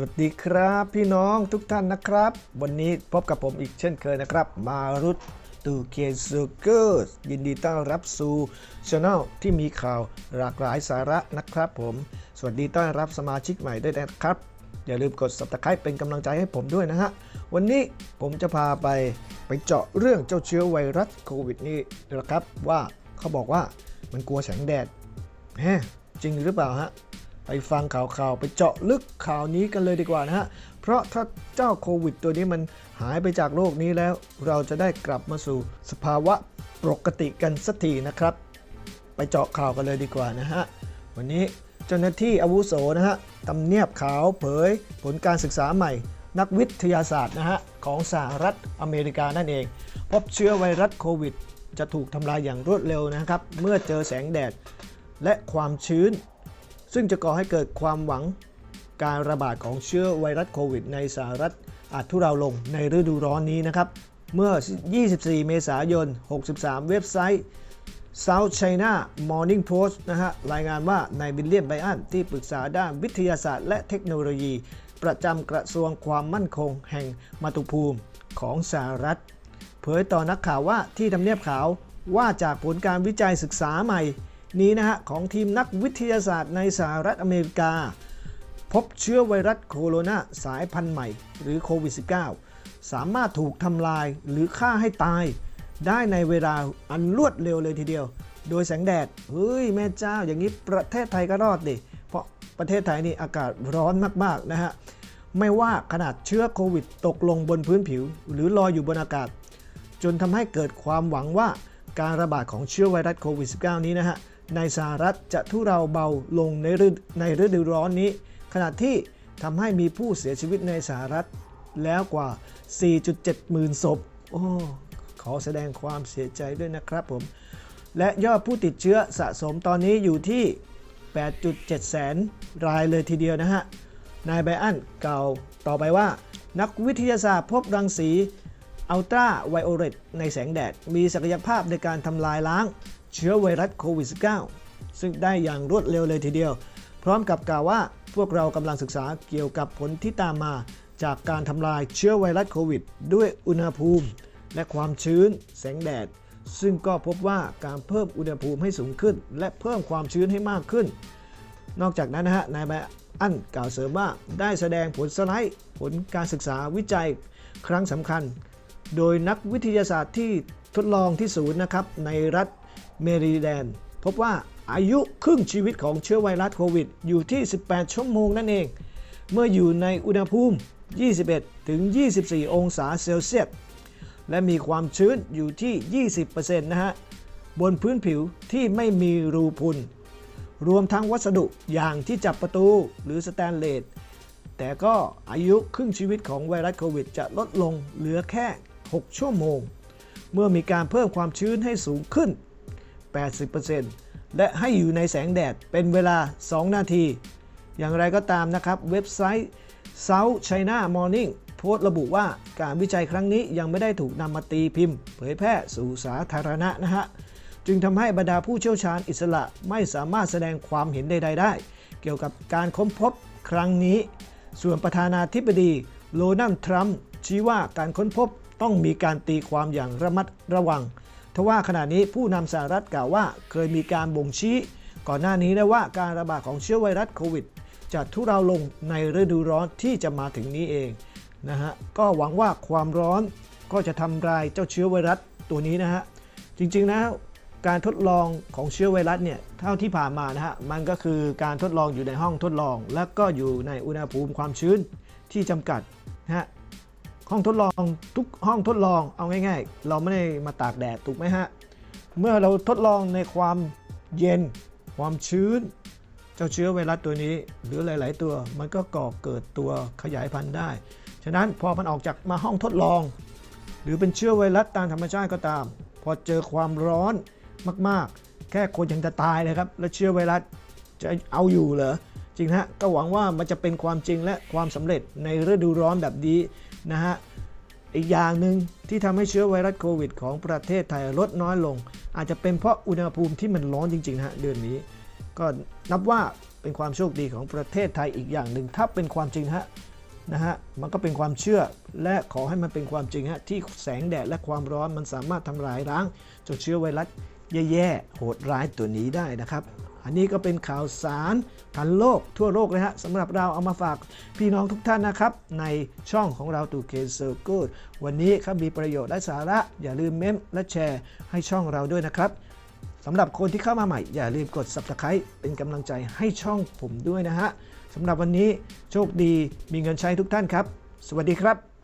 วัสดีครับพี่น้องทุกท่านนะครับ วันนี้พบกับผมอีกเช่นเคยนะครับ มารุตตูเกซูเกอร์ยินดีต้อนรับสู่ช anel ที่มีข่าวหลากหลายสาระนะครับผม สวัสดีต้อนรับสมาชิกใหม่ด้วยนะครับ อย่าลืมกด subscribe เป็นกำลังใจให้ผมด้วยนะฮะ วันนี้ผมจะพาไปไปเจาะเรื่องเจ้าเชื้อไวรัสโควิดนี่นะครับว่าเขาบอกว่ามันกลัวแสงแดดแฮจริงหรือเปล่าฮะ ไปฟังข่าวๆไปเจาะลึกข่าวนี้กันเลยดีกว่านะฮะ เพราะถ้าเจ้าโควิดตัวนี้มันหายไปจากโลกนี้แล้ว เราจะได้กลับมาสู่สภาวะปกติกันสักทีนะครับ ไปเจาะข่าวกันเลยดีกว่านะฮะ วันนี้เจ้าหน้าที่อาวุโสนะฮะตำเนียบขาวเผย ผลการศึกษาใหม่ นักวิทยาศาสตร์นะฮะของสหรัฐอเมริกานั่นเอง พบเชื้อไวรัสโควิดจะถูกทำลายอย่างรวดเร็วนะครับ เมื่อเจอแสงแดด และความชื้น ซึ่งจะก่อให้เกิดความหวังการระบาดของเชื้อไวรัสโควิด ในสหรัฐอาจทุเลาลงในฤดูร้อนนี้นะครับ เมื่อ 24 เมษายน 63 เว็บไซต์ South China Morning Post นะฮะรายงานว่านายวิลเลียมไบอันที่ปรึกษาด้านวิทยาศาสตร์และเทคโนโลยี ประจำกระทรวงความมั่นคงแห่งมาตุภูมิของสหรัฐ เผยต่อนักข่าวว่าที่ทำเนียบขาวว่าจากผลการวิจัยศึกษาใหม่ นี้นะฮะของทีมนักวิทยาศาสตร์ในสหรัฐอเมริกา พบเชื้อไวรัสโคโรนาสายพันธุ์ใหม่ หรือโควิด -19 สามารถถูกทำลายหรือฆ่าให้ตาย ได้ในเวลาอันรวดเร็วเลยทีเดียว โดยแสงแดด เฮ้ย แม่เจ้าอย่างนี้ประเทศไทยก็รอดดิ เพราะประเทศไทยนี่อากาศร้อนมากๆนะฮะไม่ว่าขนาดเชื้อโควิดตกลงบนพื้นผิว หรือลอยอยู่บนอากาศ จนทำให้เกิดความหวังว่าการระบาดของเชื้อไวรัสโควิด -19 นี้นะฮะ ในสหรัฐจะทุเราเบาลงในฤดูในฤดูร้อนนี้ ขณะที่ทำให้มีผู้เสียชีวิตในสหรัฐแล้วกว่า 4.7 หมื่นศพ โอ้ ขอแสดงความเสียใจด้วยนะครับผม และยอดผู้ติดเชื้อสะสมตอนนี้อยู่ที่ 8.7 แสนรายเลยทีเดียวนะฮะ นายไบอันกล่าวต่อไปว่า นักวิทยาศาสตร์พบรังสีอัลตราไวโอเลตในแสงแดด มีศักยภาพในการทำลายล้าง เชื้อไวรัสโควิด -19 ซึ่งได้อย่างรวดเร็วเลยทีเดียว พร้อมกับกล่าวว่าพวกเรากำลังศึกษาเกี่ยวกับผลที่ตามมา จากการทำลายเชื้อไวรัสโควิด ด้วยอุณหภูมิ และความชื้น แสงแดด ซึ่งก็พบว่าการเพิ่มอุณหภูมิให้สูงขึ้น และเพิ่มความชื้นให้มากขึ้น นอกจากนั้นนะฮะนายไบอันกล่าวเสริมว่าได้แสดงผลสไลด์ ผลการศึกษาวิจัยครั้งสำคัญ โดยนักวิทยาศาสตร์ที่ทดลองที่ศูนย์นะครับในรัฐ เมริแลนพบว่าอายุครึ่งชีวิตของเชื้อไวรัสโควิด อยู่ที่ 18 ชั่วโมงนั่นเอง เมื่ออยู่ในอุณหภูมิ 21 ถึง 24 องศาเซลเซียส และมีความชื้นอยู่ที่ 20%นะฮะ บนพื้นผิวที่ไม่มีรูพุน รวมทั้งวัสดุอย่างที่จับประตูหรือสแตนเลส แต่ก็อายุครึ่งชีวิตของไวรัสโควิด จะลดลงเหลือแค่ 6 ชั่วโมง เมื่อมีการเพิ่มความชื้นให้สูงขึ้น 80%และให้อยู่ในแสงแดดเป็นเวลา 2 นาที อย่างไรก็ตามนะครับ เว็บไซต์ South China Morning โพสต์ระบุว่าการวิจัยครั้งนี้ยังไม่ได้ถูกนำมาตีพิมพ์ เผยแพร่สู่สาธารณะนะฮะ จึงทำให้บรรดาผู้เชี่ยวชาญอิสระไม่สามารถแสดงความเห็นใด ๆ ได้ เกี่ยวกับการค้นพบครั้งนี้ ส่วนประธานาธิบดีโดนัลด์ทรัมป์ชี้ว่าการค้นพบต้องมีการตีความอย่างระมัดระวัง ทว่าขณะนี้ผู้นำสหรัฐกล่าวว่าเคยมีการบ่งชี้ ก่อนหน้านี้ได้ว่าการระบาดของเชื้อไวรัสโควิด จะทุเราลงในฤดูร้อนที่จะมาถึงนี้เองนะฮะก็หวังว่าความร้อนก็จะทำลายเจ้าเชื้อไวรัสตัวนี้นะฮะจริงๆนะการทดลองของเชื้อไวรัสเนี่ยเท่าที่ผ่านมานะฮะมันก็คือการทดลองอยู่ในห้องทดลอง และก็อยู่ในอุณหภูมิความชื้นที่จำกัดนะฮะ ห้องทดลองทุกห้องทดลองเอาง่าย ๆ เราไม่ได้มาตากแดดถูกไหมฮะ เมื่อเราทดลองในความเย็น ความชื้น เจ้าเชื้อไวรัสตัวนี้ หรือหลาย ๆ ตัวมันก็ก่อเกิดตัวขยายพันธุ์ได้ ฉะนั้นพอมันออกจากมาห้องทดลอง หรือเป็นเชื้อไวรัสตามธรรมชาติก็ตาม พอเจอความร้อนมากๆ แค่คนยังจะตายเลยครับ แล้วเชื้อไวรัสจะเอาอยู่เหรอจริงฮะก็หวังว่ามันจะเป็นความจริงและความสำเร็จในฤดูร้อนแบบนี้ นะฮะอีกอย่างหนึ่งที่ทำให้เชื้อไวรัสโควิด ของประเทศไทยลดน้อยลง อาจจะเป็นเพราะอุณหภูมิที่มันร้อนจริงๆนะฮะเดือนนี้ ก็นับว่าเป็นความโชคดีของประเทศไทยอีกอย่างหนึ่งถ้าเป็นความจริงฮะนะฮะมันก็เป็นความเชื่อและขอให้มันเป็นความจริงฮะที่แสงแดดและความร้อนมันสามารถทำลายล้างจ้าเชื้อไวรัสแย่ๆโหดร้ายตัวนี้ได้นะครับ อันนี้ก็เป็นข่าวสารทันโลกทั่วโลกเลยฮะสำหรับเราเอามาฝากพี่น้องทุกท่านนะครับ ในช่องของเราตูเคเซอร์กูดวันนี้ครับมีประโยชน์และสาระ อย่าลืมเมมและแชร์ให้ช่องเราด้วยนะครับสำหรับคนที่เข้ามาใหม่ อย่าลืมกด subscribe เป็นกำลังใจให้ช่องผมด้วยนะฮะสำหรับวันนี้โชคดีมีเงินใช้ทุกท่านครับ สวัสดีครับ